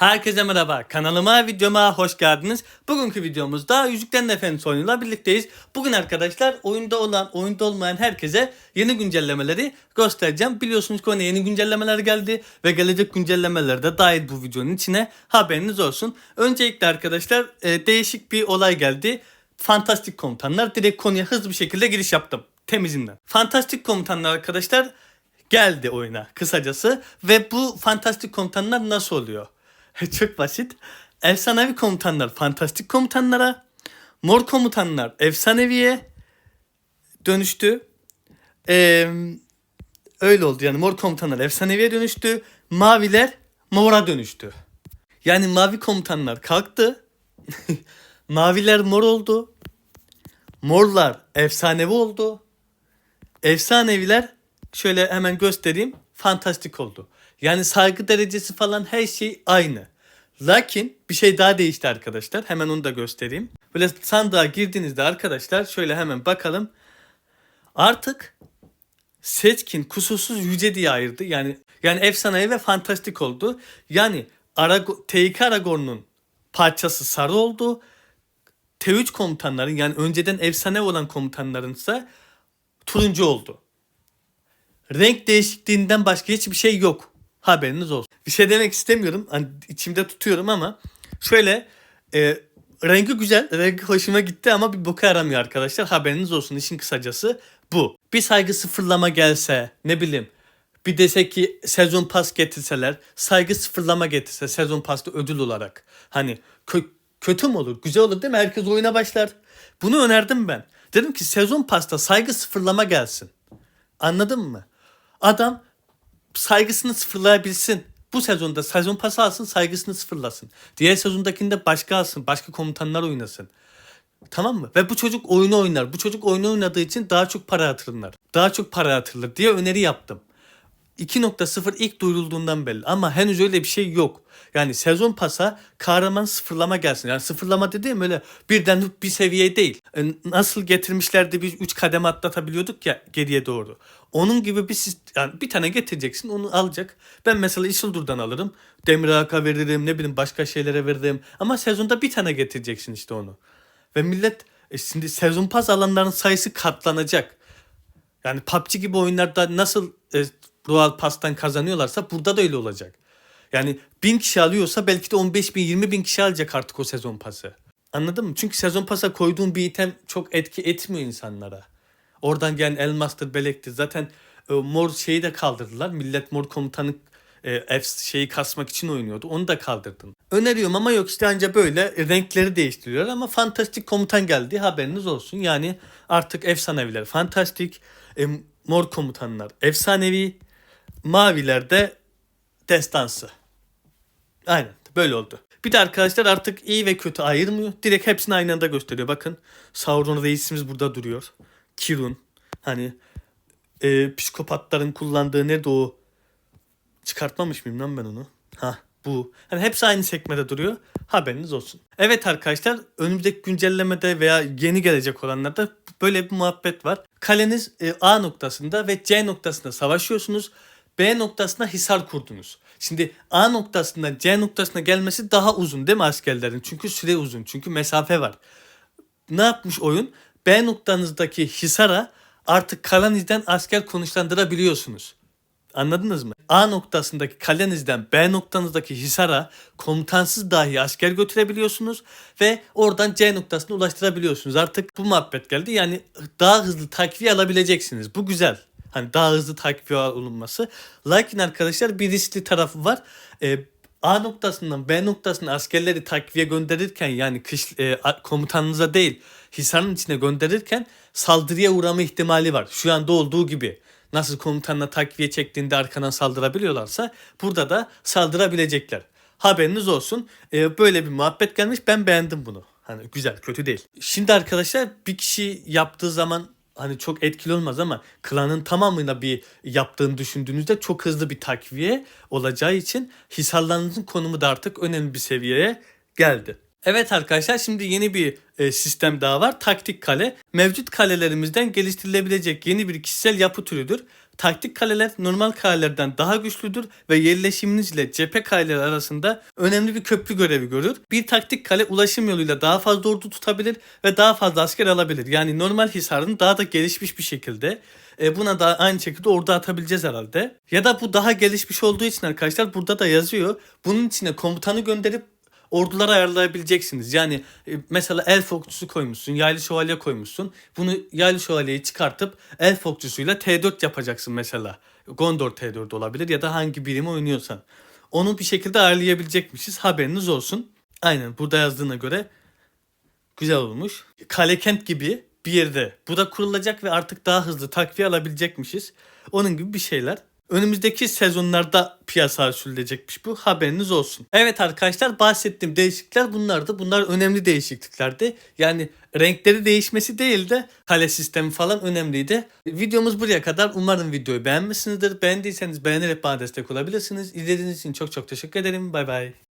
Herkese merhaba. Kanalıma, videoma hoş geldiniz. Bugünkü videomuzda Yüzüklerin Efendisi oyunuyla birlikteyiz. Bugün arkadaşlar oyunda olan, oyunda olmayan herkese yeni güncellemeleri göstereceğim. Biliyorsunuz ki oyuna yeni güncellemeler geldi ve gelecek güncellemeler de dahil bu videonun içine. Haberiniz olsun. Öncelikle arkadaşlar e, değişik bir olay geldi. Fantastik komutanlar. Direkt konuya hızlı bir şekilde giriş yaptım. Temizinden. Fantastik komutanlar arkadaşlar geldi oyuna kısacası. Ve bu fantastik komutanlar nasıl oluyor? Çok basit. Efsanevi komutanlar fantastik komutanlara, mor komutanlar efsaneviye dönüştü. Ee, öyle oldu yani mor komutanlar efsaneviye dönüştü. Maviler mora dönüştü. Yani mavi komutanlar kalktı. Maviler mor oldu. Morlar efsanevi oldu. Efsaneviler şöyle hemen göstereyim fantastik oldu. Yani saygı derecesi falan her şey aynı. Lakin bir şey daha değişti arkadaşlar. Hemen onu da göstereyim. Böyle sandığa girdiğinizde arkadaşlar şöyle hemen bakalım. Artık seçkin kusursuz yüce diye ayırdı. Yani yani efsanevi ve fantastik oldu. Yani Arago, T2 Aragorn'un parçası sarı oldu. T3 komutanların yani önceden efsane olan komutanların ise turuncu oldu. Renk değişikliğinden başka hiçbir şey yok. Haberiniz olsun. Bir şey demek istemiyorum. Hani içimde tutuyorum ama şöyle e, rengi güzel. Rengi hoşuma gitti ama bir boka yaramıyor arkadaşlar. Haberiniz olsun. İşin kısacası bu. Bir saygı sıfırlama gelse ne bileyim bir desek ki sezon pas getirseler, saygı sıfırlama getirse sezon pasta ödül olarak. Hani kö- kötü mü olur? Güzel olur değil mi? Herkes oyuna başlar. Bunu önerdim ben. Dedim ki sezon pasta saygı sıfırlama gelsin. Anladın mı? Adam saygısını sıfırlayabilsin. Bu sezonda sezon pası alsın saygısını sıfırlasın. Diğer sezondakinde başka alsın. Başka komutanlar oynasın. Tamam mı? Ve bu çocuk oyunu oynar. Bu çocuk oyunu oynadığı için daha çok para yatırırlar. Daha çok para yatırılır diye öneri yaptım. 2.0 ilk duyurulduğundan belli ama henüz öyle bir şey yok. Yani sezon pasa kahraman sıfırlama gelsin. Yani sıfırlama dediğim öyle birden bir seviye değil. E, Nasıl getirmişlerdi biz 3 kademe atlatabiliyorduk ya geriye doğru. Onun gibi bir yani bir tane getireceksin onu alacak. Ben mesela Isildur'dan alırım. Demir Haka veririm ne bileyim başka şeylere veririm. Ama sezonda bir tane getireceksin işte onu. Ve millet e, şimdi sezon pas alanların sayısı katlanacak. Yani PUBG gibi oyunlarda nasıl e, Royal Pass'tan kazanıyorlarsa burada da öyle olacak. Yani bin kişi alıyorsa belki de 15 bin 20 bin kişi alacak artık o sezon pası. Anladın mı? Çünkü sezon pasa koyduğun bir item çok etki etmiyor insanlara. Oradan gelen Elmas'tır, Belek'tir. Zaten e, mor şeyi de kaldırdılar. Millet mor komutanı e, F şeyi kasmak için oynuyordu. Onu da kaldırdın. Öneriyorum ama yok işte anca böyle e, renkleri değiştiriyor ama fantastik komutan geldi haberiniz olsun. Yani artık efsaneviler fantastik, e, mor komutanlar efsanevi, maviler de destansı. Aynen böyle oldu. Bir de arkadaşlar artık iyi ve kötü ayırmıyor. Direkt hepsini aynı anda gösteriyor. Bakın Sauron reisimiz burada duruyor. Kirun hani e, psikopatların kullandığı ne o çıkartmamış mıyım lan ben onu? Ha bu. Hani hepsi aynı sekmede duruyor. Haberiniz olsun. Evet arkadaşlar önümüzdeki güncellemede veya yeni gelecek olanlarda böyle bir muhabbet var. Kaleniz e, A noktasında ve C noktasında savaşıyorsunuz. B noktasına hisar kurdunuz. Şimdi A noktasından C noktasına gelmesi daha uzun değil mi askerlerin? Çünkü süre uzun. Çünkü mesafe var. Ne yapmış oyun? B noktanızdaki hisara artık kalanizden asker konuşlandırabiliyorsunuz. Anladınız mı? A noktasındaki kalenizden B noktanızdaki Hisar'a komutansız dahi asker götürebiliyorsunuz ve oradan C noktasına ulaştırabiliyorsunuz. Artık bu muhabbet geldi. Yani daha hızlı takviye alabileceksiniz. Bu güzel. Hani daha hızlı takviye olunması. Lakin arkadaşlar bir riskli tarafı var. Ee, A noktasından B noktasına askerleri takviye gönderirken yani kış, e, komutanınıza değil Hisar'ın içine gönderirken saldırıya uğrama ihtimali var. Şu anda olduğu gibi nasıl komutanla takviye çektiğinde arkadan saldırabiliyorlarsa burada da saldırabilecekler. Haberiniz olsun. Ee, böyle bir muhabbet gelmiş. Ben beğendim bunu. Hani güzel, kötü değil. Şimdi arkadaşlar bir kişi yaptığı zaman hani çok etkili olmaz ama klanın tamamına bir yaptığını düşündüğünüzde çok hızlı bir takviye olacağı için hisarlarınızın konumu da artık önemli bir seviyeye geldi. Evet arkadaşlar şimdi yeni bir e, sistem daha var. Taktik kale. Mevcut kalelerimizden geliştirilebilecek yeni bir kişisel yapı türüdür. Taktik kaleler normal kalelerden daha güçlüdür ve yerleşiminiz ile cephe kaleleri arasında önemli bir köprü görevi görür. Bir taktik kale ulaşım yoluyla daha fazla ordu tutabilir ve daha fazla asker alabilir. Yani normal hisarın daha da gelişmiş bir şekilde e, buna da aynı şekilde ordu atabileceğiz herhalde. Ya da bu daha gelişmiş olduğu için arkadaşlar burada da yazıyor. Bunun içine komutanı gönderip orduları ayarlayabileceksiniz. Yani e, mesela elf okçusu koymuşsun, yaylı şövalye koymuşsun. Bunu yaylı şövalyeyi çıkartıp elf okçusuyla T4 yapacaksın mesela. Gondor T4 olabilir ya da hangi birimi oynuyorsan. Onu bir şekilde ayarlayabilecekmişiz. Haberiniz olsun. Aynen burada yazdığına göre güzel olmuş. Kale kent gibi bir yerde. Bu da kurulacak ve artık daha hızlı takviye alabilecekmişiz. Onun gibi bir şeyler. Önümüzdeki sezonlarda piyasaya sürülecekmiş bu. Haberiniz olsun. Evet arkadaşlar bahsettiğim değişiklikler bunlardı. Bunlar önemli değişikliklerdi. Yani renkleri değişmesi değil de kale sistemi falan önemliydi. Videomuz buraya kadar. Umarım videoyu beğenmişsinizdir. Beğendiyseniz beğenerek bana destek olabilirsiniz. İzlediğiniz için çok çok teşekkür ederim. Bay bay.